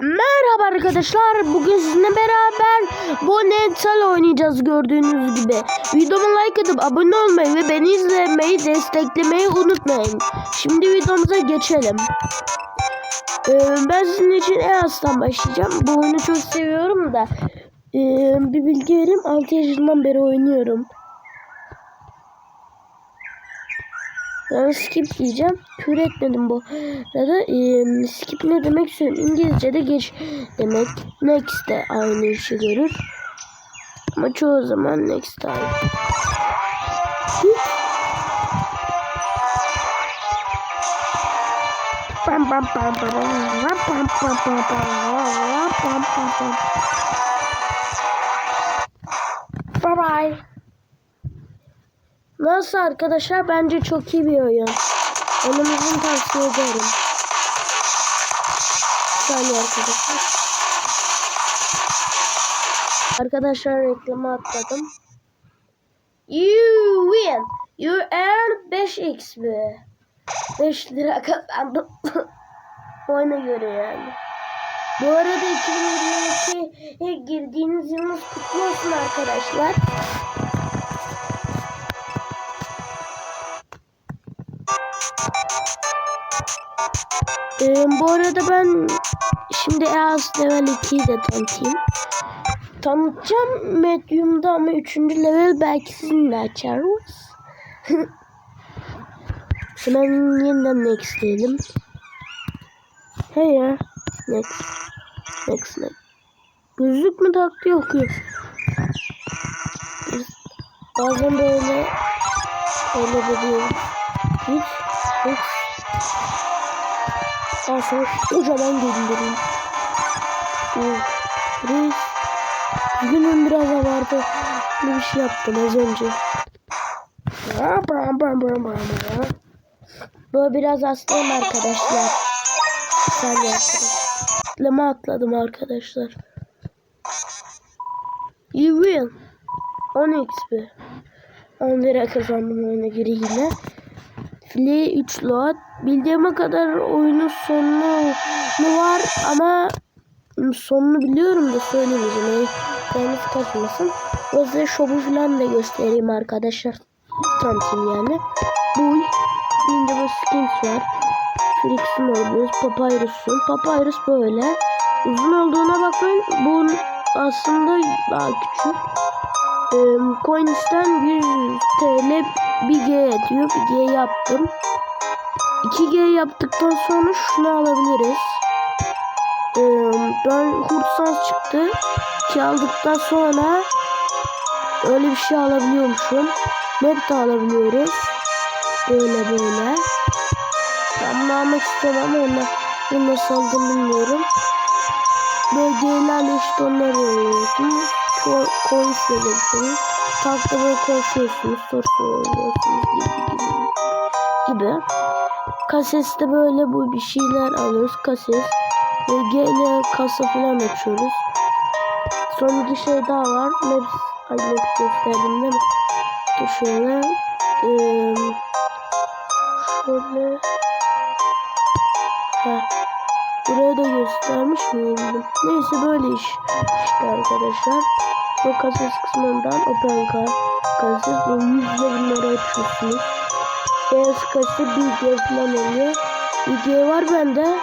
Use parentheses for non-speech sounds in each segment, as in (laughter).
Merhaba arkadaşlar. Bugün sizinle beraber Bonental oynayacağız gördüğünüz gibi. Videoma like atıp abone olmayı ve beni izlemeyi, desteklemeyi unutmayın. Şimdi videomuza geçelim. Ee, ben sizin için EAS'tan başlayacağım. Bu oyunu çok seviyorum da. Ee, bir bilgi vereyim. 6 yaşından beri oynuyorum. Ben skip diyeceğim. Küfür etmedim bu. arada. E, skip ne demek söyleyeyim. İngilizce'de geç demek. Next de aynı işi görür. Ama çoğu zaman next time. Pam pam pam pam pam pam pam pam pam pam pam. Bye bye. Nasıl arkadaşlar? Bence çok iyi bir oyun. Önümüzün tavsiye ederim. Saniye arkadaşlar. Arkadaşlar reklamı atladım. You win. You earn 5 XP. 5 lira kazandım. (laughs) Oyuna göre yani. Bu arada 2022'ye girdiğiniz yılınız kutlu olsun arkadaşlar. Ee, bu arada ben şimdi EAS level 2'yi de tanıtayım. Tanıtacağım Medium'da ama 3. level belki sizinle açarız. (laughs) Hemen yeniden next diyelim. Hey ya. Next. Next next. Gözlük mü taktı yok yok. Bazen böyle öyle biliyorum. Hiç. Hiç. Sana kocaman göndereyim. Reis. Bugünün biraz abartı bir şey yaptım az önce. Bu biraz hastayım arkadaşlar. Sen arkadaşlar. Lama atladım arkadaşlar. You win. 10 XP. 10 lira kazandım oyuna göre yine. File 3 lot. Bildiğime kadar oyunun sonu mu var ama sonunu biliyorum da söylemeyeceğim. Yani kaçmasın. O size şobu falan da göstereyim arkadaşlar. Tanıtayım yani. Bu Şimdi bu skins var. Frix'in oluyoruz. Papyrus'un. Papyrus böyle. Uzun olduğuna bakmayın. Bu aslında daha küçük. Ee, Coins'ten 100 TL 1G ediyor. 1G yaptım. 2G yaptıktan sonra şunu alabiliriz. Ee, ben Hurtsans çıktı. Ki aldıktan sonra öyle bir şey alabiliyormuşum. Map de alabiliyoruz. Böyle böyle. Ben almak istiyorum ama ona, bunu nasıl aldığımı bilmiyorum. Bölgelerle işte onları alıyorsunuz. Coins veriyorsunuz. Takta böyle koşuyorsunuz. Soru soruyorsunuz gibi gibi. Gibi. Kaseste böyle bu bir şeyler alıyoruz. Kases. Bölgeyle kasa falan açıyoruz. Son bir şey daha var. Maps. Ay map gösterdim değil mi? Dur şöyle. Ee, şöyle. Ha. Buraya da göstermiş miydim? Neyse böyle iş işte arkadaşlar. Bu kases kısmından open card kases bu yüzde bunları açıyorsunuz. Beyaz kase bilgi falan oluyor. Bilgi var bende.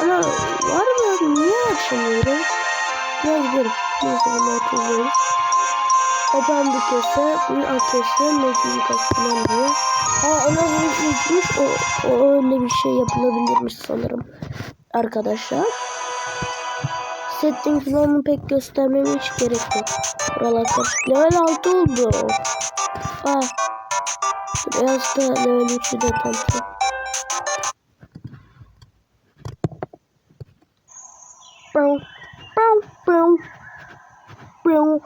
Ama var mı? Niye açamıyorum? Biraz bir. Neyse bunu açıyoruz. Open bir kese, akese, medium kase falan diyor. En az bir o, o öyle bir şey yapılabilirmiş sanırım. Arkadaşlar. Setting falanı pek göstermeme hiç gerek yok. Buralar. Level 6 oldu. Aa. Beyaz da level 3'ü de tam. Bum bum bum. Bum.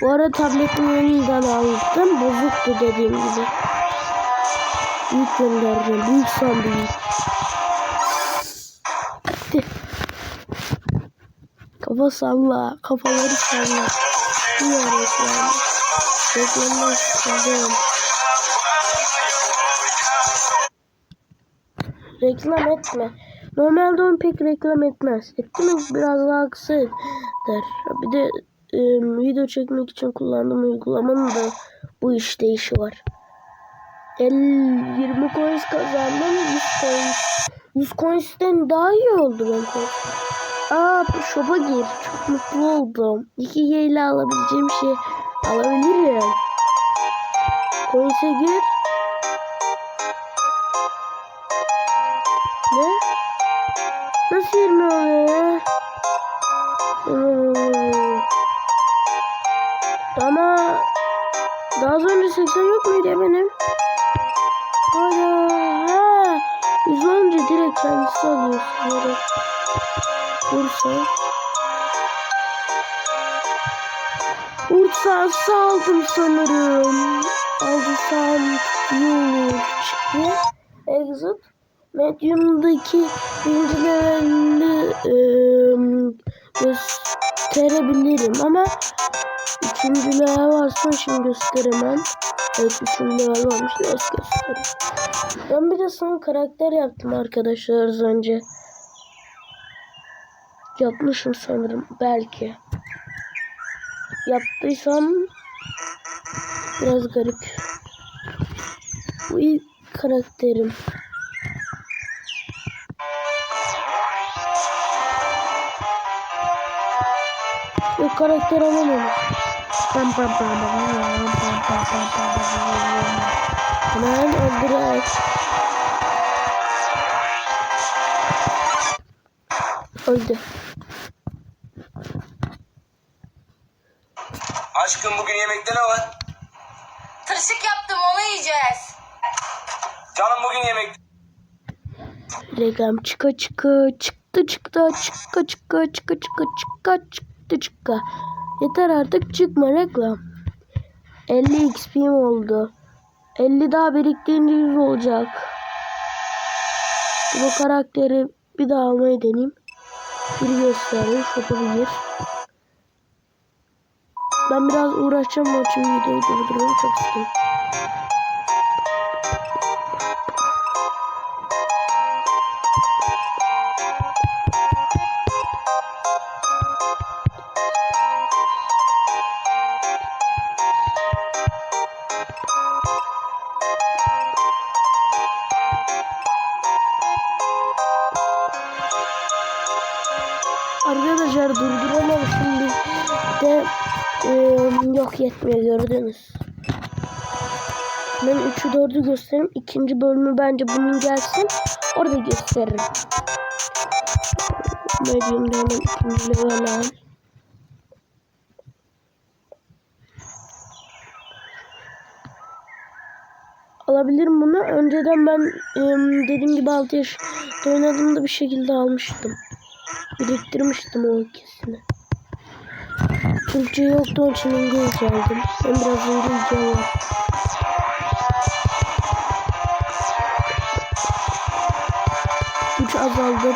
Bu ara tabletimi yeniden aldım. Bozuktu dediğim gibi. Büyük gönderdim. Büyük sandım. Kafa salla. Kafaları salla. Bu yani. Reklamdan sıkıldım. Reklam etme. Normalde onu pek reklam etmez. Etti mi biraz daha kısa der. Bir de e, video çekmek için kullandığım uygulamanın da bu işte işi var. El 20 coins kazandım. 100 coins. 100 coins'ten daha iyi oldu ben Aa bu shop'a gir. Çok mutlu oldum. 2G ile alabileceğim şey alabilirim. Coins'e gir. Ne? Nasıl 20 oluyor ya? Hmm. Ama daha az önce 80 yok muydu ya benim? Hala ha. 100 olunca direkt kendisi alıyor sanırım. Bursa. Bursa aldım sanırım. Aldıysam olur. Çıktı. Exit. Medium'daki birinci levelini ıı, gösterebilirim ama üçüncü level varsa şimdi gösteremem. Evet üçüncü level varmış neyse göstereyim. Ben bir de son karakter yaptım arkadaşlar az önce. Yapmışım sanırım belki. Yaptıysam biraz garip. Bu ilk karakterim. Yok karakter alamamış. Pam pam pam pam pam pam pam pam pam Hemen öldürek. Öldü. Aşkım bugün yemekte ne var? Tırşık yaptım onu yiyeceğiz. Canım bugün yemek. Reklam çıka çıka çıktı çıktı çıka çıka çıka çıka çıka çıktı çıka. Yeter artık çıkma reklam. 50 XP'm oldu. 50 daha biriktirince 100 olacak. Bu karakteri bir daha almayı deneyeyim. Bir göstereyim. Gir. Ben biraz uğraşacağım ama şimdi videoyu durduruyorum. Çok sıkıntı. Arkadaşlar durduramamışım bir de e, yok yetmiyor gördünüz. Ben 3'ü 4'ü göstereyim. İkinci bölümü bence bunun gelsin. Orada gösteririm. Medium'da hemen ikinci level al. Alabilirim bunu. Önceden ben dediğim gibi 6 yaş oynadığımda bir şekilde almıştım. Biriktirmiştim o ikisini. Türkçe yoktu onun için İngilizce aldım. Ben biraz İngilizce var. Üç azaldı.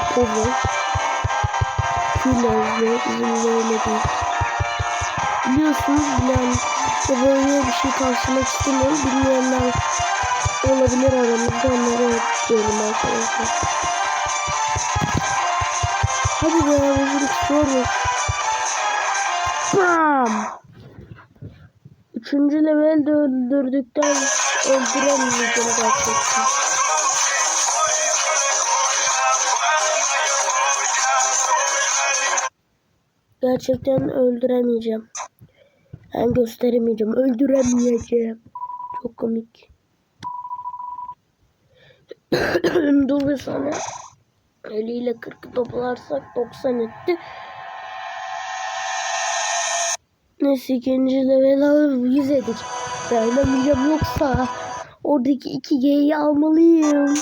Külezli bizim böyle değil. Biliyorsunuz bilen de böyle bir şey karşılamak istemiyorum. Bilmeyenler olabilir aramızda onları diyorum arkadaşlar. Hadi be vuruk sormuş. Bam! Üçüncü level de öldürdükten öldüremeyeceğim gerçekten. Gerçekten öldüremeyeceğim. Ben gösteremeyeceğim. Öldüremeyeceğim. Çok komik. (coughs) Dur bir saniye. 50 ile 40'ı toplarsak 90 etti. Neyse ikinci level alıp 100 edecek. Dayanamayacağım yoksa oradaki 2G'yi almalıyım.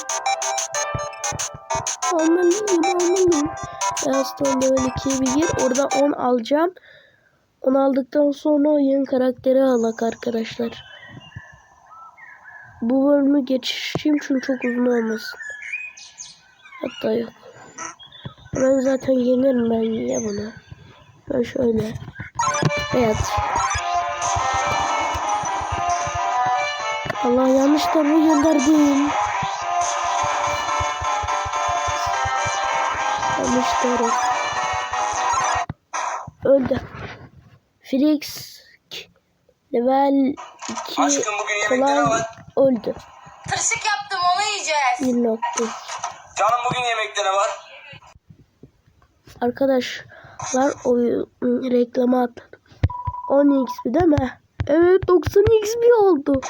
Almalıyım almalıyım. Beyaz ton level 2'ye bir gir. Orada 10 alacağım. 10 aldıktan sonra yeni karakteri alak arkadaşlar. Bu bölümü geçişim çünkü çok uzun olmasın. Hatta yok. Ben zaten yenirim ben niye bunu. Ben şöyle. Evet. Allah yanlış tarafa gönderdim. Yanlış taraf. Öldü. Felix level 2 Aşkım bugün yemekte ne kolay var? öldü. Tırşık yaptım onu yiyeceğiz. Bir nokta. Canım bugün yemekte ne var? Arkadaşlar oyun reklamı atladım. 10 XP değil mi? Evet 90 XP oldu.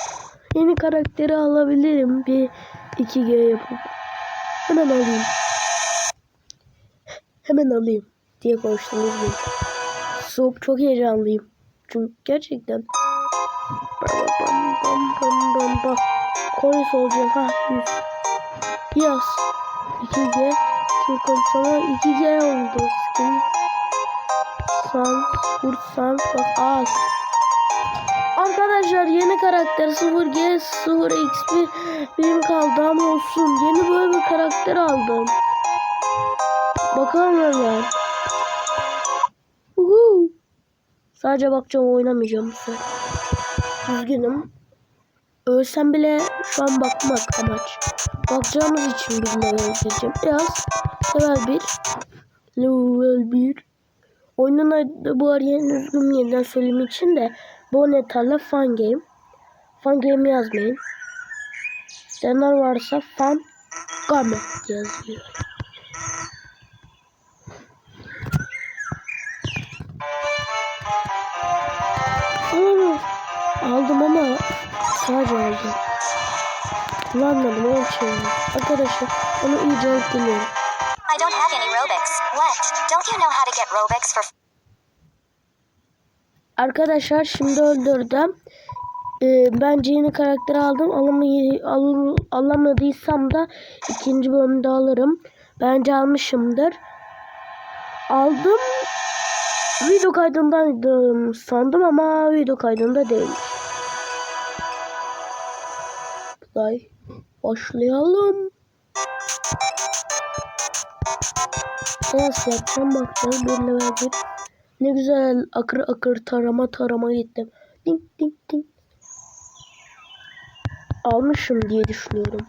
Yeni karakteri alabilirim. Bir 2G yapıp. Hemen alayım. Hemen alayım diye konuştum üzgünüm. Soğuk çok heyecanlıyım. Çünkü gerçekten. Konis olacak ha 100. Yaz. 2G. Çünkü sana 2G oldu. Skin. Kurt sans. Bak al. Arkadaşlar yeni karakter 0G 0 XP benim kaldı ama olsun. Yeni böyle bir karakter aldım. Bakalım hemen. Uhu. Sadece bakacağım oynamayacağım bu sefer. Üzgünüm. Ölsem bile şu an bakmak amaç. Bakacağımız için bir level gireceğim. Biraz level 1. Level 1. Oyunun adı bu araya üzgün yeniden söyleyeyim için de Boneta'la Fun Game. Fun Game yazmayın. İsteyenler varsa Fun Game yazıyor. Aa, aldım ama sadece aldım. Kullanmadım o için. Arkadaşlar onu iyice alıp geliyorum. I don't have any Robux. What? Don't you know how to get Robux for Arkadaşlar şimdi öldürdüm. Ee, bence yeni karakter aldım. Alamayı, al, alamadıysam da ikinci bölümde alırım. Bence almışımdır. Aldım. Video kaydındaydım sandım ama video kaydında değil. Başlayalım. Nasıl yapacağım bakalım. Bir level. Ne güzel akır akır tarama tarama gittim. Ding ding ding. Almışım diye düşünüyorum.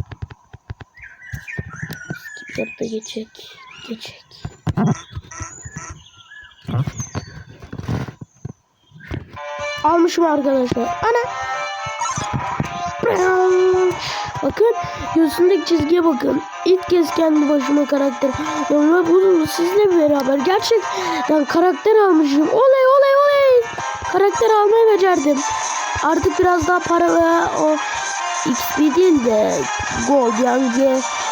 Skipper da geçecek. Geçecek. Almışım arkadaşlar. Ana. Bakın gözündeki çizgiye bakın. İlk kez kendi başıma karakter. Ve bunu sizle beraber gerçekten karakter almışım. Oley oley oley. Karakter almayı becerdim. Artık biraz daha para veya o XP değil de gold yani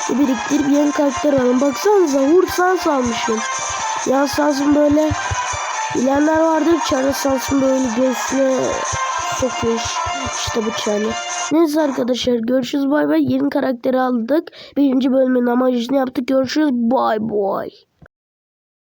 biriktirip yeni karakter alın. Baksanıza Hur Sans almışım. Yan Sans'ın böyle bilenler vardır. Çarı Sans'ın böyle göğsüne sokuyor işte bıçağını. Neyse arkadaşlar görüşürüz bay bay. Yeni karakteri aldık. Birinci bölümün amacını yaptık. Görüşürüz bay bay.